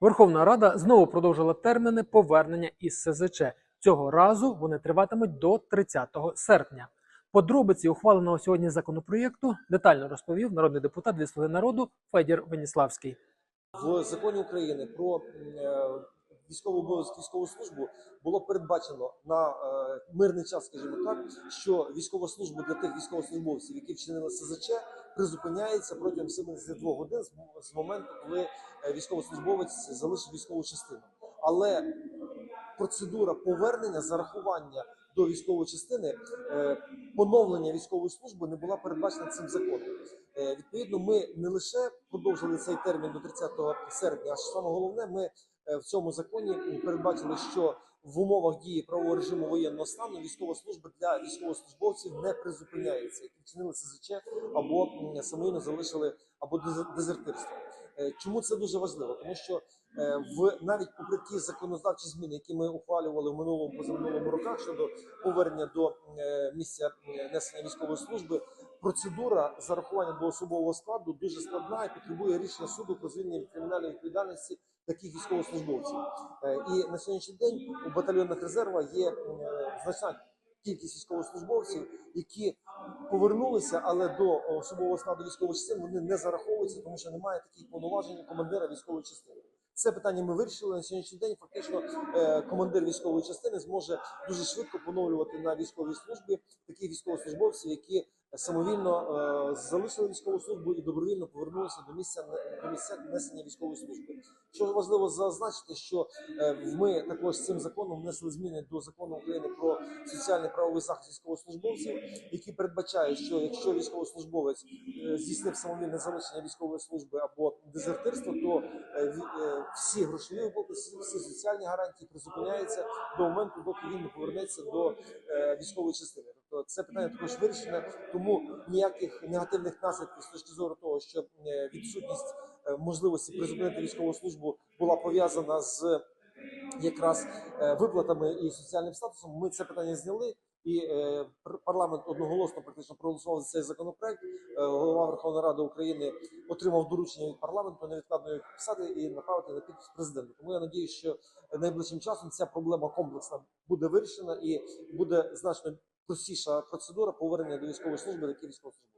Верховна Рада знову продовжила терміни повернення із СЗЧ. Цього разу вони триватимуть до 30 серпня. Подробиці ухваленого сьогодні законопроєкту детально розповів народний депутат від «Слуги народу Федір Веніславський. В законі України про е, військову обов'язок військову службу було передбачено на е, мирний час, скажімо так, що військова служба для тих військовослужбовців, які вчинили СЗЧ, призупиняється протягом 72 годин з мо- з моменту, коли е, військовослужбовець залишив військову частину. Але процедура повернення зарахування до військової частини е, поновлення військової служби не була передбачена цим законом. Е, Відповідно, ми не лише продовжили цей термін до 30 серпня, а саме головне, ми е, в цьому законі передбачили, що в умовах дії правового режиму воєнного стану військова служба для військовослужбовців не призупиняється, які вчинили СЗЧ або самовільно залишили або дезер- дезертирство. Е, Чому це дуже важливо? Тому що е, в навіть попри ті законодавчі зміни, які ми ухвалювали в минулому позаминулому роках щодо повернення до е, місця несення військової служби, процедура зарахування до особового складу дуже складна і потребує рішення суду про звільнення від кримінальної відповідальності таких військовослужбовців. І на сьогоднішній день у батальйонах резерва є значна кількість військовослужбовців, які повернулися, але до особового складу військової частини вони не зараховуються, тому що немає таких повноважень командира військової частини. Це питання ми вирішили на сьогоднішній день. Фактично, е, командир військової частини зможе дуже швидко поновлювати на військовій службі таких військовослужбовців, які самовільно е, залишили військову службу і добровільно повернулися до місця до місця несення військової служби. Що важливо зазначити, що е, ми також цим законом внесли зміни до закону України про соціальний правовий захист військовослужбовців, які передбачають, що якщо військовослужбовець е, здійснив самовільне залишення військової служби або дезертирство, то всі грошові виплати, всі соціальні гарантії призупиняються до моменту, доки він не повернеться до військової частини. Тобто це питання також вирішене, тому ніяких негативних наслідків з точки зору того, що е, відсутність е, можливості призупинити військову службу була пов'язана з якраз виплатами і соціальним статусом. Ми це питання зняли. І е, парламент одноголосно практично проголосував за цей законопроект. Голова Верховної Ради України отримав доручення від парламенту невідкладно підписати і направити на підпис президенту. Тому я надію, що найближчим часом ця проблема комплексна буде вирішена і буде значно простіша процедура повернення до військової служби такі військовослужбовців.